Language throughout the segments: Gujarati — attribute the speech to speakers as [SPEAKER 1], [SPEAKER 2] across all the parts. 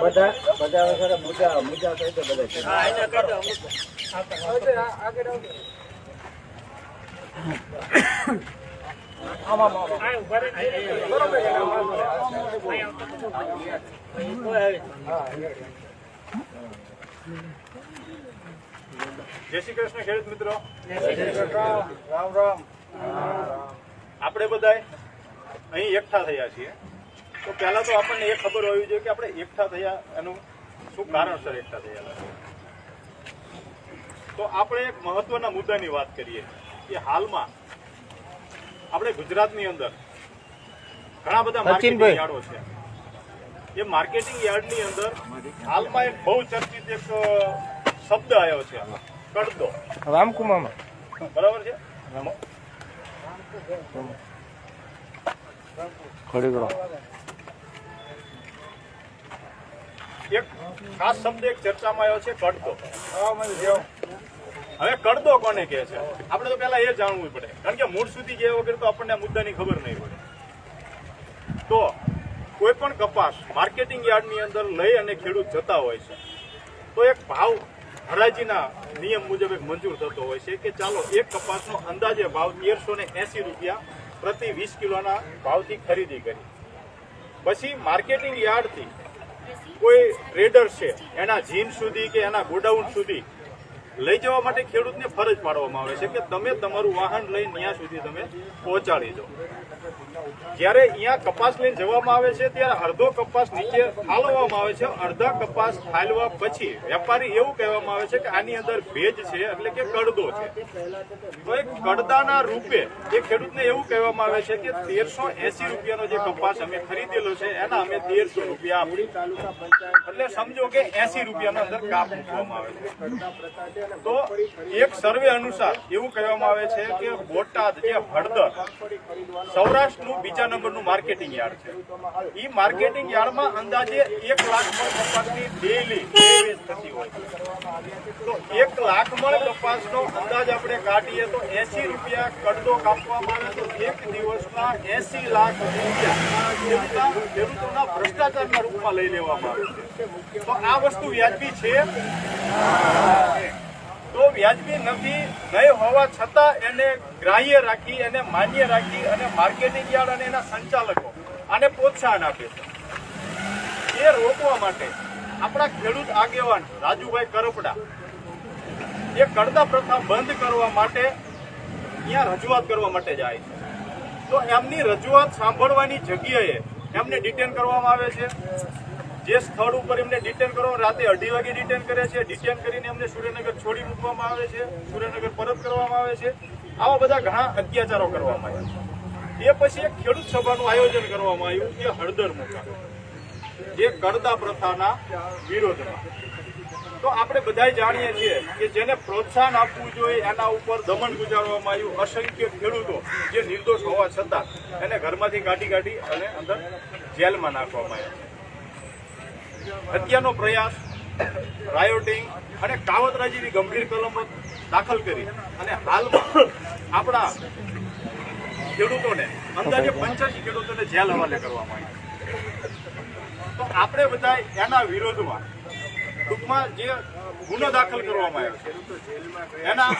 [SPEAKER 1] બધા બધા વગેરે મુજા મુજા કહી તો બધા છે.
[SPEAKER 2] જય શ્રી કૃષ્ણ ખેડૂત મિત્રો રામ રામ આપણે બધાય અહીં એકઠા થયા છીએ. તો પહેલા તો આપણને એ ખબર હોવી જોઈએ કે આપણે એકઠા થયા એનું શું કારણસર એકઠા થયા તો આપણે એક મહત્વના મુદ્દાની વાત કરીએ કે હાલમાં આપણે ગુજરાતની અંદર ઘણા બધા માર્કેટિંગ યાર્ડો છે. એ માર્કેટિંગ યાર્ડની અંદર હાલમાં એક બહુ ચર્ચિત એક શબ્દ આવ્યો છે. કડદો.
[SPEAKER 1] રામકુમામાં
[SPEAKER 2] બરાબર છે?
[SPEAKER 1] ખડી કરો
[SPEAKER 2] એક ખાસ શબ્દ એક ચર્ચામાં આવ્યો છે કડદો હવે કડદો કોને કહે છે? આપણે તો પહેલા એ જાણવું પડે. કારણ કે મૂળ સુધી ગયા વગર તો આપણને આ મુદ્દાની ખબર નહીં પડે. તો કોઈ પણ કપાસ માર્કેટિંગ યાર્ડની અંદર લઈ અને ખેડૂત જતા હોય છે તો એક ભાવ હરાજીના નિયમ મુજબ એક મંજૂર થતો હોય છે કે ચાલો એક કપાસનો અંદાજે ભાવ તેરસો ને એસી રૂપિયા પ્રતિ વીસ કિલોના ભાવથી ખરીદી કરી. પછી માર્કેટિંગ યાર્ડથી કોઈ ટ્રેડર છે, એના જીન સુધી કે એના ગોડાઉન સુધી લઈ જવા માટે ખેડૂતને ફરજ પાડવામાં આવે છે કે તમે તમારું વાહન લઈને ત્યાં સુધી તમે પહોંચાડી દો. જ્યારે અહીંયા કપાસ લઈને જવામાં આવે છે, ત્યારે અડધો કપાસ નીચે ઠાલવવામાં આવે છે, અડધા કપાસ ઠાલવા પછી વેપારી એવું કહેવામાં આવે છે કે આની અંદર ભેજ છે, એટલે કે કડદો છે. તો એ કડદાના રૂપે એ ખેડૂતને એવું કહેવામાં આવે છે કે તેરસો એસી રૂપિયાનો જે કપાસ અમે ખરીદેલો છે, એના અમે તેરસો રૂપિયા એટલે સમજો કે એસી રૂપિયાનો અંદર કાપ મૂકવામાં આવે છે. તો એક સર્વે અનુસાર એવું કહેવામાં આવે છે કે બોટાદ જે હળદર સૌરાષ્ટ્રનું બીજા નંબરનું માર્કેટિંગ યાર્ડ છે. એ માર્કેટિંગ યાર્ડમાં અંદાજે એક લાખ મણ કપાસની ડેલી થતી હોય તો એક લાખ મણ કપાસનો અંદાજ આપણે કાઢીએ તો એસી રૂપિયા કડદો કાપવામાં આવે તો એક દિવસના એસી લાખ રૂપિયા ખેડૂતોના ભ્રષ્ટાચારના રૂપમાં લઈ લેવામાં આવે છે. તો આ વસ્તુ વ્યાજબી છે? તો વ્યાજબી નથી, નહીં હોવા છતાં એને ગ્રાહ્ય રાખી, એને માન્ય રાખી અને માર્કેટિંગ યાર્ડ અને એના સંચાલકો આને પ્રોત્સાહન આપે છે. એ રોકવા માટે આપણા ખેડૂત આગેવાન રાજુભાઈ કરપડા એ કડતા પ્રથા બંધ કરવા માટે અહીંયા રજૂઆત કરવા માટે જાય છે. તો એમની રજૂઆત સાંભળવાની જગ્યાએ એમને ડિટેન કરવામાં આવે છે. જે સ્થળ ઉપર એમને ડિટેન કરો રાતે અઢી વાગે ડિટેન કરે છે. ડિટેન કરીને એમને સુરેન્દ્રનગર છોડી મૂકવામાં આવે છે. સુરેન્દ્રનગર પરત કરવામાં આવે છે. આવા બધા ઘણા અત્યાચારો કરવામાં આવ્યા છે. એ પછી એક ખેડૂત સભાનું આયોજન કરવામાં આવ્યું કે હળદર મુકા જે કરતા પ્રથાના વિરોધમાં. તો આપણે બધા જાણીએ છીએ કે જેને પ્રોત્સાહન આપવું જોઈએ, એના ઉપર દમન ગુજારવામાં આવ્યું. અસંખ્ય ખેડૂતો જે નિર્દોષ હોવા છતાં એને ઘરમાંથી કાઢી કાઢી અને અંદર જેલમાં નાખવામાં આવ્યા. હત્યાનો પ્રયાસ રાયોટિંગ અને કાવતરા જેવી ગંભીર કલમો દાખલ કરી. અને હાલમાં આપણા ખેડૂતોને, અંદાજે પંચ્યાસી ખેડૂતોને જેલ હવાલે કરવામાં આવ્યા તો આપણે બધા એના વિરોધમાં ટૂંકમાં જે ગુનો દાખલ કરવામાં આવ્યો એના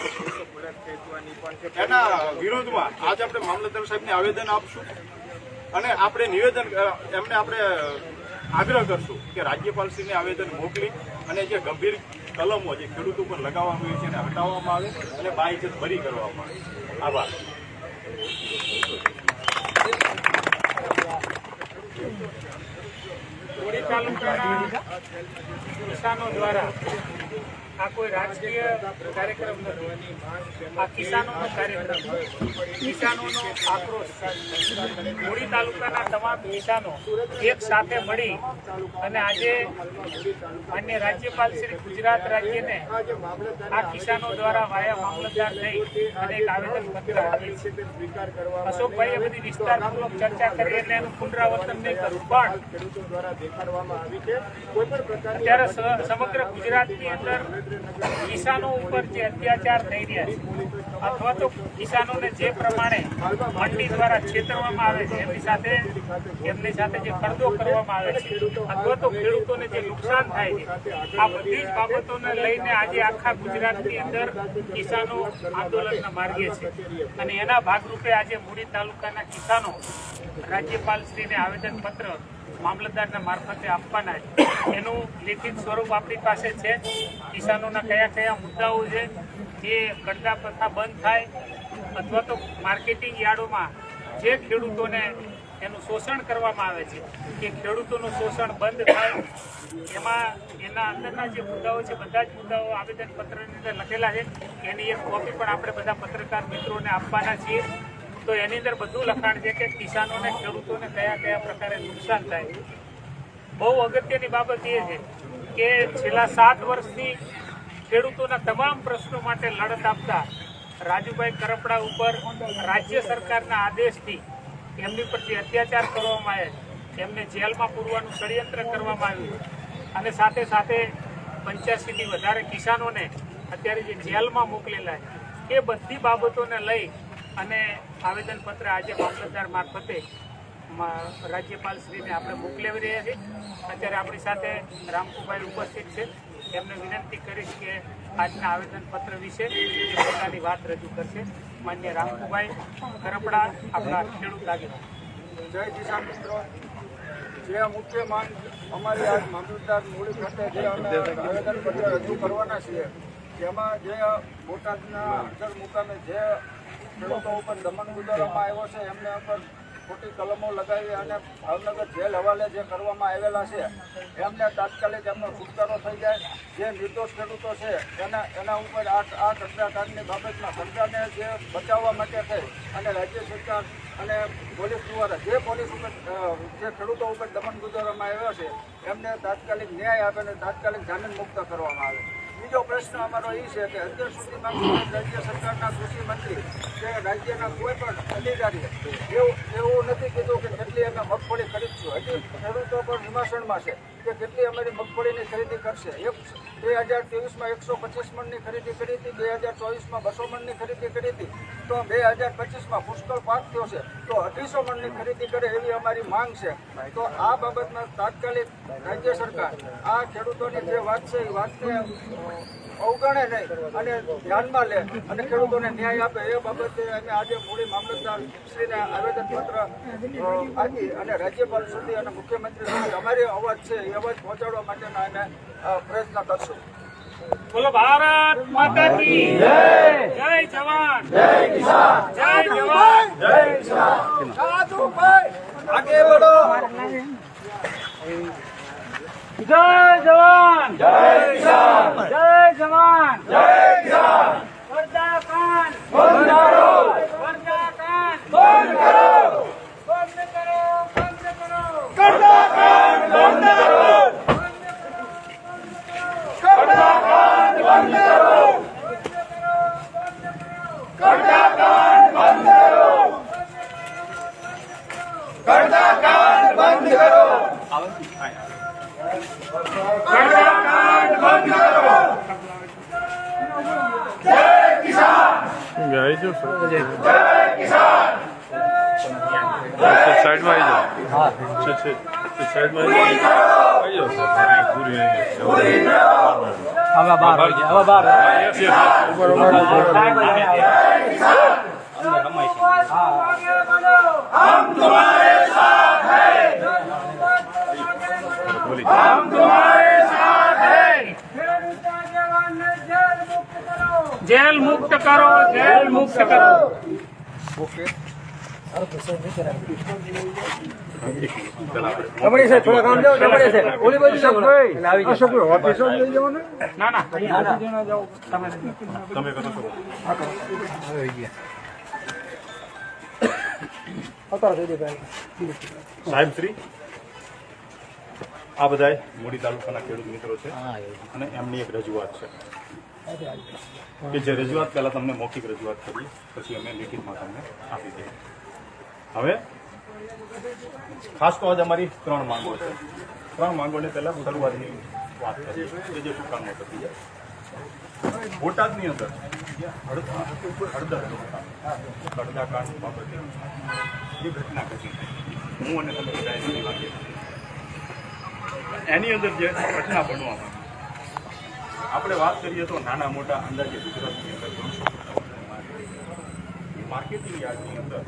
[SPEAKER 2] એના વિરોધમાં આજે આપણે મામલતદાર સાહેબને આવેદન આપશું. અને આપણે નિવેદન એમને આપણે આગ્રહ કરશું કે રાજ્યપાલશ્રીને આવેદન મોકલી અને જે ગંભીર કલમો જે ખેડૂતો પર લગાવવામાં આવી છે એને હટાવવામાં આવે અને બાયજત ભરી કરવામાં આવે. આભાર.
[SPEAKER 3] તાલુકાના કિસાનો દ્વારા આ કોઈ રાજકીય કાર્યક્રમ નથી. આ કિસાનોનો કાર્યક્રમ. કિસાનોનો આક્રોશ. કોડી તાલુકાના તમામ કિસાનો એક સાથે મળી અને આજે માન્ય રાજ્યપાલ શ્રી ગુજરાત રાજ્યને આ કિસાનો દ્વારા વાયા મામલતદાર થઈ અને એક આવેદન પત્ર આપીએ છીએ અશોકભાઈએ બધી વિસ્તારપૂર્વક ચર્ચા કરી એટલે એનું પુનરાવર્તન નહીં કરું પણ અત્યારે સમગ્ર ગુજરાતની અંદર
[SPEAKER 1] કિસાનો ઉપર જે અત્યાચાર થઈ રહ્યા છે, અથવા તો કિસાનોને જે પ્રમાણે મંડી દ્વારા છેતરવામાં આવે છે, એમની સાથે એમની સાથે જે કરદો કરવામાં આવે છે, અથવા તો ખેડૂતોને જે નુકસાન થાય છે, આ બધી જ બાબતોને લઈને આજે આખા ગુજરાતની અંદર કિસાનો આંદોલનના માર્ગે છે. અને એના ભાગરૂપે આજે મૂડી તાલુકાના કિસાનો રાજ્યપાલશ્રીને આવેદનપત્ર મામલતદારના મારફતે આપવાના એનું લેખિત સ્વરૂપ આપણી પાસે છે. કિસાનોના કયા કયા મુદ્દાઓ છે, જે કરતા પ્રથા બંધ થાય, અથવા તો માર્કેટિંગ યાર્ડોમાં જે ખેડૂતોને એનું શોષણ કરવામાં આવે છે, કે ખેડૂતોનું શોષણ બંધ થાય, એમાં એના અંદરના જે મુદ્દાઓ છે, બધા જ મુદ્દાઓ આવેદનપત્રની અંદર લખેલા છે. એની એક કોપી પણ આપણે બધા પત્રકાર મિત્રોને આપવાના છીએ. તો એની અંદર બધું લખાણ છે કે કિસાનોને, ખેડૂતોને કયા કયા પ્રકારે નુકસાન થાય બહુ અગત્યની બાબત એ છે કે છેલ્લા સાત વર્ષથી ખેડૂતોના તમામ પ્રશ્નો માટે લડત આપતા રાજુભાઈ કરપડા ઉપર રાજ્ય સરકારના આદેશથી એમની પરથી અત્યાચાર કરવામાં આવ્યા એમને જેલમાં પૂરવાનું ષડયંત્ર કરવામાં આવ્યું અને સાથે સાથે પંચ્યાસીથી વધારે કિસાનોને અત્યારે જે જેલમાં મોકલેલા છે, એ બધી બાબતોને લઈ અને આવેદનપત્ર આજે મામલતદાર મારફતે રાજ્યપાલશ્રીને આપણે મોકલાવી રહ્યા છીએ. અત્યારે આપણી સાથે રામકુભાઈ ઉપસ્થિત છે. એમને વિનંતી કરીશ કે આજના આવેદનપત્ર વિશે પોતાની વાત રજૂ કરશે. માન્ય રામકુભાઈ કરપડા, આપણા ખેડૂત આગેવાન.
[SPEAKER 4] જય કિસાન મિત્રો. જે મુખ્ય માંગ અમારી આજ મામલતદાર મૂળી ખાતે જે અમે આવેદનપત્ર રજૂ કરવાના છીએ, જેમાં જે બોટાદના અંતર મુકામે જે ખેડૂતો ઉપર દમન ગુજારવામાં આવ્યો છે. એમને ઉપર ખોટી કલમો લગાવી અને ભાવનગર જેલ હવાલે જે કરવામાં આવેલા છે, એમને તાત્કાલિક એમનો છુટકારો થઈ જાય. જે નિર્દોષ ખેડૂતો છે, એના એના ઉપર આ આ કચરાકાંડની બાબતમાં સરકારને જે બચાવવા માટે થઈ અને રાજ્ય સરકાર અને પોલીસ દ્વારા જે પોલીસ ઉપર જે ખેડૂતો ઉપર દમન ગુજારવામાં આવ્યો છે, એમને તાત્કાલિક ન્યાય આપે અને તાત્કાલિક જામીન મુક્ત કરવામાં આવે. બીજો પ્રશ્ન અમારો એ છે કે અત્યાર સુધીમાં રાજ્ય સરકારના કૃષિ મંત્રી કે રાજ્યના કોઈ પણ અધિકારી એવું એવું નથી કીધું કે કેટલી અમે મગફળી ખરીદશું. હજી ખેડૂતો પણ વિમાસણમાં છે કે કેટલી અમારી મગફળીની ખરીદી કરશે. એક બે હજાર ત્રેવીસમાં એકસો પચીસ મણની ખરીદી કરી હતી, બે હજાર ચોવીસમાં બસો મણની ખરીદી કરી હતી. તો બે હજાર પચીસમાં પુષ્કળ પાક થયો છે. તો અઢીસો મણની ખરીદી કરે એવી અમારી માંગ છે. તો આ બાબતમાં તાત્કાલિક રાજ્ય સરકાર આ ખેડૂતોની જે વાત છે, એ વાતને અવગણે નહીં અને ધ્યાનમાં લે અને ખેડૂતોને ન્યાય આપે એ બાબતે અમે આજે મૂળી મામલતદાર શ્રીને આવેદનપત્ર આપી અને રાજ્યપાલ સુધી અને મુખ્યમંત્રી સુધી અમારી અવાજ છે એ અવાજ પહોંચાડવા માટેના અમે પ્રયત્ન કરશું.
[SPEAKER 1] બોલો ભારત માતા કી જય! જય જવાન! જય કિસાન! જય જવાન! જય
[SPEAKER 4] આગે બઢો
[SPEAKER 1] જય જવાન! જય કિસાન! જય જવાન! જય કિસાન! વર્ધા કાન બંધ કરો વર્ધા કાન બંધ કરો બંધ કરો બંધ કરો વર્ધા કાન બંધ કરો વર્ધા કાન બંધ કરો વર્ધા કાન બંધ કરો વર્ધા કાન બંધ કરો કર્મકાંડ બંધ કરો જય કિસાન
[SPEAKER 2] આવી જાઓ
[SPEAKER 1] જય કિસાન
[SPEAKER 2] સાઈડમાં આવી જાઓ. સાઈડમાં આવી જાઓ. પૂરી આવી જાઓ. હવે બહાર હવે બહાર ઉપર
[SPEAKER 1] ઉપર રમાય છે હમ તુમ્હારે સાથ હૈ! હમ તુમ્હારે જેલ મુક્ત કરો જેલ
[SPEAKER 2] મુક્ત કરો. સાહેબ શ્રી આ બધા મોડી તાલુકાના ખેડૂત મિત્રો છે અને એમની એક રજૂઆત છે. કે જે રજૂઆત પહેલાં તમને મૌખિક રજૂઆત કરી, પછી અમે લેખિતમાં તમને આપી દઈએ. હવે, ખાસ તો આજ અમારી ત્રણ માંગો છે. ત્રણ માંગોને પહેલાં શરૂઆતની વાત કરીએ. જે ટૂંકામાં થતી છે બોટાદની અંદર હળદર હળદાકાંડ બાબતે જે ઘટના ઘટી. હું અને તમે. એની અંદર જે ઘટના બનવામાં આપણે વાત કરીએ તો નાના મોટા અંદાજે ગુજરાતની અંદર ત્રણસો માર્કેટિંગ યાર્ડની અંદર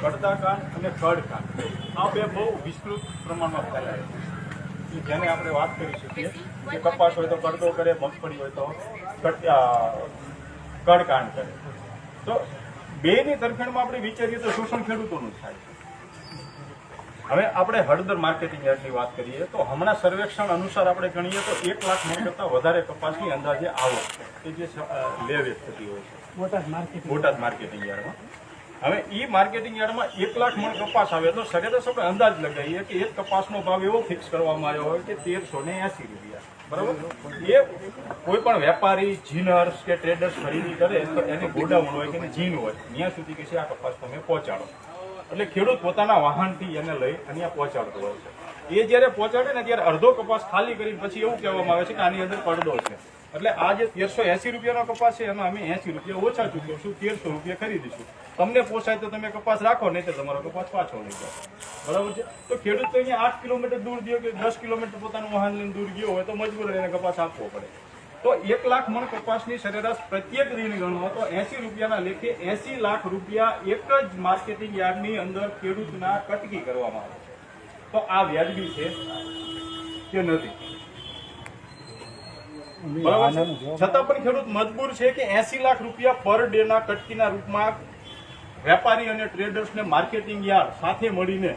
[SPEAKER 2] કડતાકાન અને કડકાંડ આ બે બહુ વિસ્તૃત પ્રમાણમાં ફેલાય છે. જેને આપણે વાત કરી શકીએ કે કપાસ હોય તો કડદો કરે, મગફળી હોય તો કડ- કડકાંડ કરે. તો બેની તરફેણમાં આપણે વિચારીએ તો શોષણ ખેડૂતોનું થાય હવે આપણે હળદર માર્કેટિંગ યાર્ડની વાત કરીએ તો હમણાં સર્વેક્ષણ અનુસાર આપણે ગણીએ તો એક લાખ મણ કરતાં વધારે કપાસની અંદાજે આવક કે જે લે વેચ થતી હોય છે.
[SPEAKER 1] બોટાદ માર્કેટ
[SPEAKER 2] બોટાદ માર્કેટિંગ યાર્ડમાં. હવે ઈ માર્કેટિંગ યાર્ડમાં એક લાખ મણ કપાસ આવે તો સરેરાશ આપણે અંદાજ લગાવીએ કે એક કપાસનો ભાવ એવો ફિક્સ કરવામાં આવ્યો હોય કે તેરસો ને એસી રૂપિયા. બરાબર? એ કોઈ પણ વેપારી જીનર્સ કે ટ્રેડર્સ ખરીદી કરે તો એને ગોડાઉન હોય કે જીન હોય ત્યાં સુધી કે છે આ કપાસ તમે પહોંચાડો. એટલે ખેડૂત પોતાના વાહનથી એને લઈ અહીંયા પહોંચાડતો હોય છે. એ જ્યારે પહોંચાડે ને ત્યારે અડધો કપાસ ખાલી કરીને પછી એવું કહેવામાં આવે છે કે આની અંદર પડદો છે. એટલે આ જે તેરસો એસી રૂપિયાનો કપાસ છે એમાં અમે એસી રૂપિયા ઓછા ચૂકવશું, તેરસો રૂપિયા ખરીદીશું. તમને પોસાય તો તમે કપાસ રાખો, નહીં તો તમારો કપાસ પાછો લઈ જાય. બરાબર છે? તો ખેડૂત તો અહીંયા આઠ કિલોમીટર દૂર ગયો કે દસ કિલોમીટર પોતાનું વાહન લઈને દૂર ગયો હોય તો મજબૂર એને કપાસ આપવો પડે. તો એક લાખ મણ કપાસની સરેરાશ પ્રત્યેક દિન ગણો. તો એસી રૂપિયાના લેખે એસી લાખ રૂપિયા એક જ માર્કેટિંગ યાર્ડની અંદર ખેડૂતના કટકી કરવામાં આવે છે. તો આ વ્યાજબી છે કે નથી? છતાં પણ ખેડૂત મજબૂર છે કે એસી લાખ રૂપિયા પર ડે ના કટકીના રૂપમાં વેપારી અને ટ્રેડર્સને માર્કેટિંગ યાર્ડ સાથે મળીને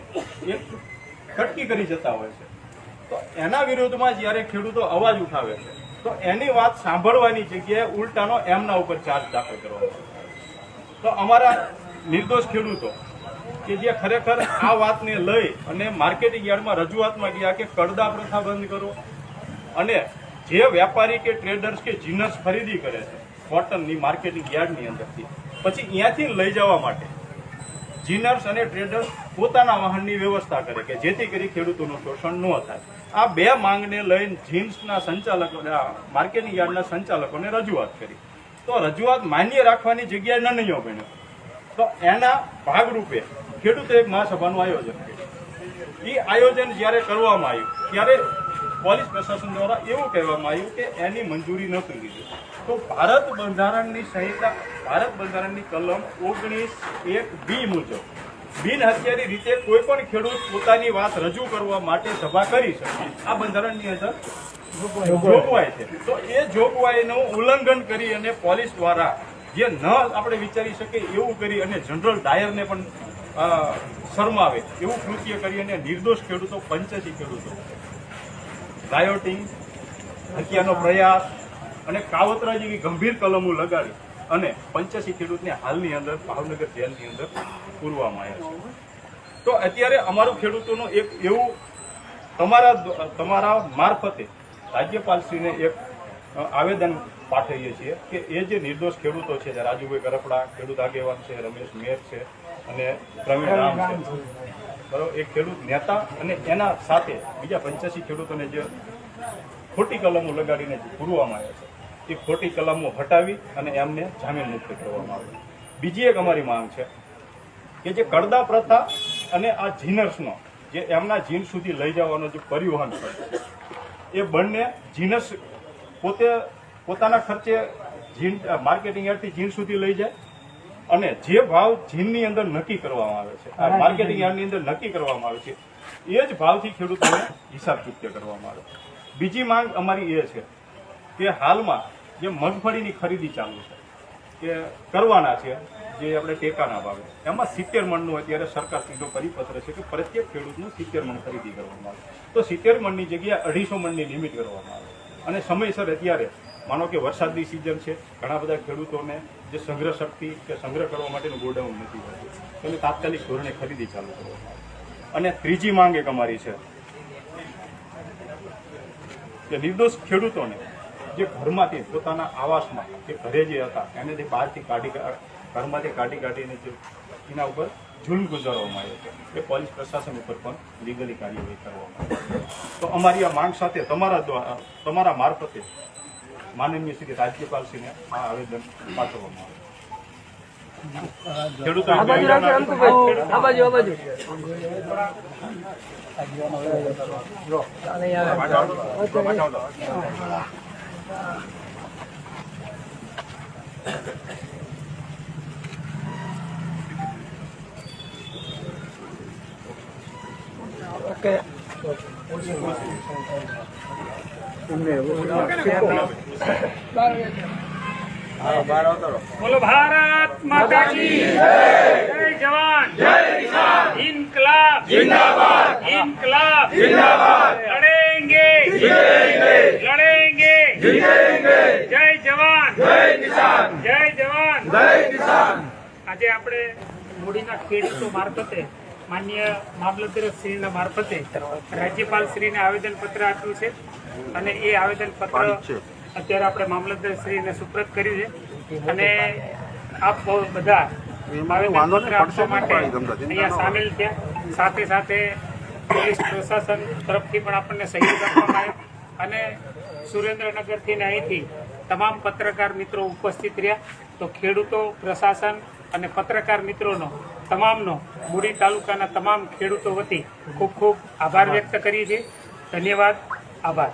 [SPEAKER 2] એક કટકી કરી જતા હોય છે. તો એના વિરોધમાં જ્યારે ખેડૂતો અવાજ ઉઠાવે છે તો એની વાત સાંભળવાની જગ્યાએ ઉલટાનો એમના ઉપર ચાર્જ દાખલ કરવામાં તો અમારા નિર્દોષ ખેડૂતો કે જે ખરેખર આ વાતને લઈ અને માર્કેટિંગ યાર્ડમાં રજૂઆતમાં ગયા કે કડદા પ્રથા બંધ કરો અને જે વેપારી કે ટ્રેડર્સ કે જીનસ ખરીદી કરે છે કોટનની માર્કેટિંગ યાર્ડની અંદરથી. પછી અહીંયાથી લઈ જવા માટે જીનર્સ અને ટ્રેડર્સ પોતાના વાહનની વ્યવસ્થા કરે કે જેથી કરી ખેડૂતોનું શોષણ ન થાય. આ બે માંગને લઈને જીન્સના સંચાલકો માર્કેટિંગ યાર્ડના સંચાલકોને રજૂઆત કરી. તો રજૂઆત માન્ય રાખવાની જગ્યાએ નિર્ણયો બન્યો. તો એના ભાગરૂપે ખેડૂતો એક મહાસભાનું આયોજન કર્યું. એ આયોજન જ્યારે કરવામાં આવ્યું, ત્યારે પોલીસ પ્રશાસન દ્વારા એવું કહેવામાં આવ્યું કે એની મંજૂરી નહોતી લીધી તો ભારત બંધારણની સંહિતા, ભારત બંધારણની કલમ ઓગણીસ એક બી મુજબ બિન હથિયારી રીતે કોઈ પણ ખેડૂત પોતાની વાત રજૂ કરવા માટે સભા કરી શકે. આ બંધારણની અંદર જોગવાઈ છે. તો એ જોગવાઈનું ઉલ્લંઘન કરી અને પોલીસ દ્વારા જે ન આપણે વિચારી શકીએ એવું કરી અને જનરલ ડાયરને પણ શરમાવે એવું કૃત્ય કરી અને નિર્દોષ ખેડૂતો, પંચ્યાસી ખેડૂતો રાયોટિંગ હત્યાનો પ્રયાસ અને કાવતરા જેવી ગંભીર કલમો લગાડી અને પંચ્યાસી ખેડૂતને હાલની અંદર ભાવનગર જેલની અંદર પૂરવામાં આવ્યા છે. તો અત્યારે અમારું ખેડૂતોનું એક એવું તમારા તમારા મારફતે રાજ્યપાલશ્રીને એક આવેદન પાઠવીએ છીએ કે એ જે નિર્દોષ ખેડૂતો છે રાજુભાઈ કરપડા ખેડૂત આગેવાન છે, રમેશ મેર છે અને પ્રવીણ રામ છે. બરોબર? એક ખેડૂત નેતા અને એના સાથે બીજા પંચ્યાસી ખેડૂતોને જે ખોટી કલમો લગાડીને જે પૂરવામાં આવ્યા છે, એ ખોટી કલમો હટાવી અને એમને જામીન મુક્ત કરવામાં આવે બીજી એક અમારી માંગ છે કે જે કડદા પ્રથા અને આ જીનર્સનો જે એમના જીન સુધી લઈ જવાનો જે પરિવહન છે એ બંને જીનસ પોતે પોતાના ખર્ચે જીન, માર્કેટિંગ યાર્ડથી જીન સુધી લઈ જાય અને જે ભાવ જીનની અંદર નક્કી કરવામાં આવે છે આ માર્કેટિંગ યાર્ડની અંદર નક્કી કરવામાં આવે છે એ જ ભાવથી ખેડૂતોને હિસાબ ચૂકતે કરવામાં આવે છે. બીજી માંગ અમારી એ છે કે હાલમાં જે મગફળીની ખરીદી ચાલુ છે કે કરવાના છે જે આપણે ટેકાના ભાવે એમાં સિત્તેર મણનું અત્યારે સરકાર સીધો પરિપત્ર છે કે પ્રત્યેક ખેડૂતનું સિત્તેર મણ ખરીદી કરવામાં આવે તો સિત્તેર મણની જગ્યાએ અઢીસો મણની લિમિટ કરવામાં આવે અને સમયસર અત્યારે માનો કે વરસાદની સિઝન છે, ઘણા બધા ખેડૂતોને જે સંગ્રહ શક્તિ કે સંગ્રહ કરવા માટેનું ગોડાઉન નથી હોતું તો તાત્કાલિક ધોરણે ખરીદી ચાલુ કરો. અને ત્રીજી માંગ એક અમારી છે કે નિર્દોષ ખેડૂતોને જે ઘરમાંથી પોતાના આવાસમાં કે ઘરે જે હતા, એને જે બહારથી કાઢી ઘરમાંથી કાઢી કાઢીને જે એના ઉપર જુલ્મ ગુજારવામાં આવ્યો છે. એ પોલીસ પ્રશાસન ઉપર પણ લીગલી કાર્યવાહી કરવામાં આવે તો અમારી આ માંગ સાથે તમારા દ્વારા તમારા મારફતે માનનીય શ્રી રાજ્યપાલશ્રીને આ આવેદન પાઠવવામાં આવે. ખેડૂતો
[SPEAKER 1] બોલો ભારત માતા કી જય. જવાન જય કિસાન ઇનકલાબ. જિંદાબાદ. ઇનકલાબ. જિંદાબાદ. લડેંગે. લડેંગે. જય જવાન. જય કિસાન. જય જવાન. જય કિસાન. આજે આપણે મૂડીના ખેડૂતો મારફતે માન્ય મામલતદાર શ્રીના મારફતે રાજ્યપાલ શ્રીને આવેદન પત્ર આપ્યું છે. અને એ આવેદન પત્ર અત્યારે આપણે મામલતદાર શ્રીને સુપ્રત કર્યું છે. અને આપ બધા આવેદન આપવા માટે અહીંયા સામેલ થયા સાથે સાથે પોલીસ પ્રશાસન તરફથી પણ આપણને સહયોગ આપવામાં આવ્યો. અને સુરેન્દ્રનગરથી ને અહીંથી તમામ પત્રકાર મિત્રો ઉપસ્થિત રહ્યા. તો ખેડૂતો પ્રશાસન અને પત્રકાર મિત્રોનો તમામનો મૂડી તાલુકાના તમામ ખેડૂતો વતી ખૂબ ખૂબ આભાર વ્યક્ત કરીએ છીએ. ધન્યવાદ. આભાર